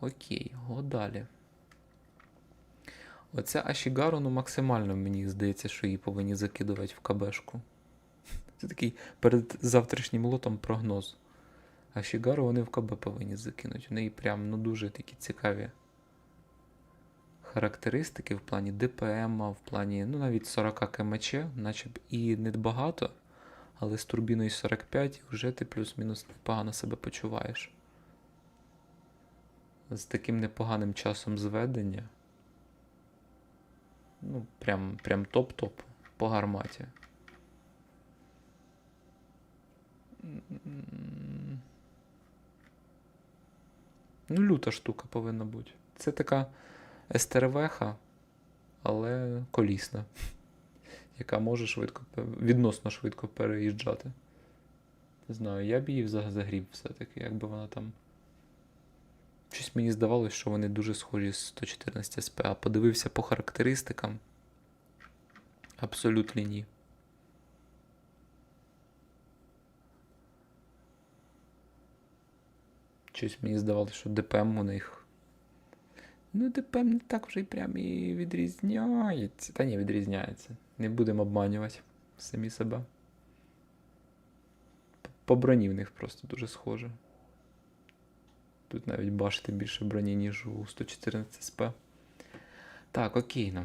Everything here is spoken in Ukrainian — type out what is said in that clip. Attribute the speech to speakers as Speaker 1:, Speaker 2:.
Speaker 1: Окей, го далі. Оця Ашігару, ну максимально мені здається, що її повинні закидувати в КБшку. Це такий перед завтрашнім лотом прогноз. Ашігару вони в КБ повинні закинути. В неї прям ну, дуже такі цікаві характеристики в плані ДПМ, в плані ну, навіть 40 кмч, наче б і не багато, але з турбіною 45 вже ти плюс-мінус непогано себе почуваєш. З таким непоганим часом зведення. Ну, прям, прям топ-топ по гарматі. Ну, люта штука повинна бути. Це така СТРВХ, але колісна, яка може швидко, відносно швидко переїжджати. Не знаю, я б її загріб все-таки, якби вона там. Щось мені здавалося, що вони дуже схожі з 114 СП, а подивився по характеристикам. Абсолютно ні. Щось мені здавалося, що ДПМ у них. Ну, ДПМ не так вже й прям і відрізняється. Та ні, відрізняється. Не будемо обманювати самі себе. По броні в них просто дуже схоже. Тут навіть бачите більше броні, ніж у 114 СП. Так, окей. ну.